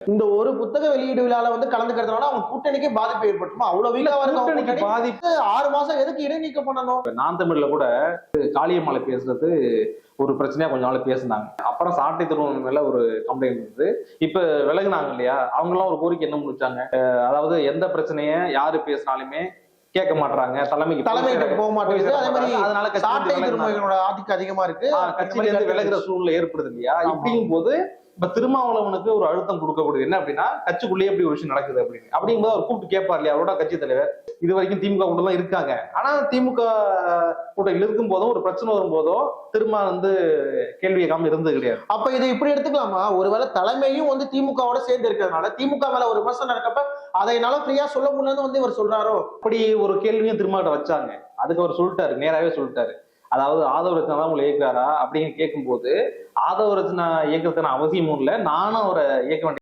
இந்த ஒரு புத்தக வெளியீடு விழால வந்து கலந்துக்கிறதுனால அவங்க கூட்டணிக்கு பாதிப்பு ஏற்பட்டுமா? அவ்வளவு இருக்க பாதிப்பு. ஆறு மாசம் எதுக்கு இடைநீக்கம் பண்ணணும்? நான் தமிழ்ல கூட காளியம்மாளை பேசுறது ஒரு பிரச்சனையா கொஞ்ச நாள் பேசினாங்க. அப்புறம் சாட்டை திருவண்ணம் மேல ஒரு கம்ப்ளைண்ட் வந்து இப்ப விலகுனாங்க இல்லையா? அவங்க எல்லாம் ஒரு கோரிக்கை என்ன முடிச்சாங்க? அதாவது எந்த பிரச்சனைய யாரு பேசினாலுமே கேட்க மாட்டாங்க தலைமைக்கு தலைமைக்கு போக மாட்டேங்குது. அதே மாதிரி அதனால சாட்டை. திருமகளோட ஆதிக்கம் அதிகமா இருக்கு. கட்சியில இருந்து விலகுற சூழ்நிலை ஏற்படுது இல்லையா. இப்படிங்கும் போது இப்ப திருமாவளவனுக்கு ஒரு அழுத்தம் கொடுக்கப்படுது என்ன அப்படின்னா கட்சிக்குள்ளேயே எப்படி ஒரு விஷயம் நடக்குது அப்படின்னு. அப்படிங்கும்போது அவர் கூப்பிட்டு கேட்பார் இல்லையா அவரோட கட்சி தலைவர் இது வரைக்கும் திமுக கூட தான் இருக்காங்க. ஆனா திமுக கூட இருக்கும் போதும் ஒரு பிரச்சனை வரும்போதோ திரும்ப வந்து கேள்வி கேட்காம இருந்தது கிடையாது. அப்ப இதை இப்படி எடுத்துக்கலாமா? ஒருவேளை தலைமையும் வந்து திமுகவோட சேர்ந்து இருக்கிறதுனால திமுக மேல ஒரு விமர்சனம் இருக்கப்ப அதை என்னால ஃப்ரீயா சொல்ல முடியலன்னு வந்து இவர் சொல்றாரோ? அப்படி ஒரு கேள்வியும் திரும்ப வச்சாங்க. அதுக்கு அவர் சொல்லிட்டாரு நேராவே சொல்லிட்டாரு. அதாவது ஆதவ ரத்னா தான் உங்களை இயக்குறாரா அப்படின்னு கேட்கும்போது ஆதவ ரச்சனா இயக்கிறதுக்கான அவசியமும் இல்லை. நானும் அவரை இயக்க வேண்டிய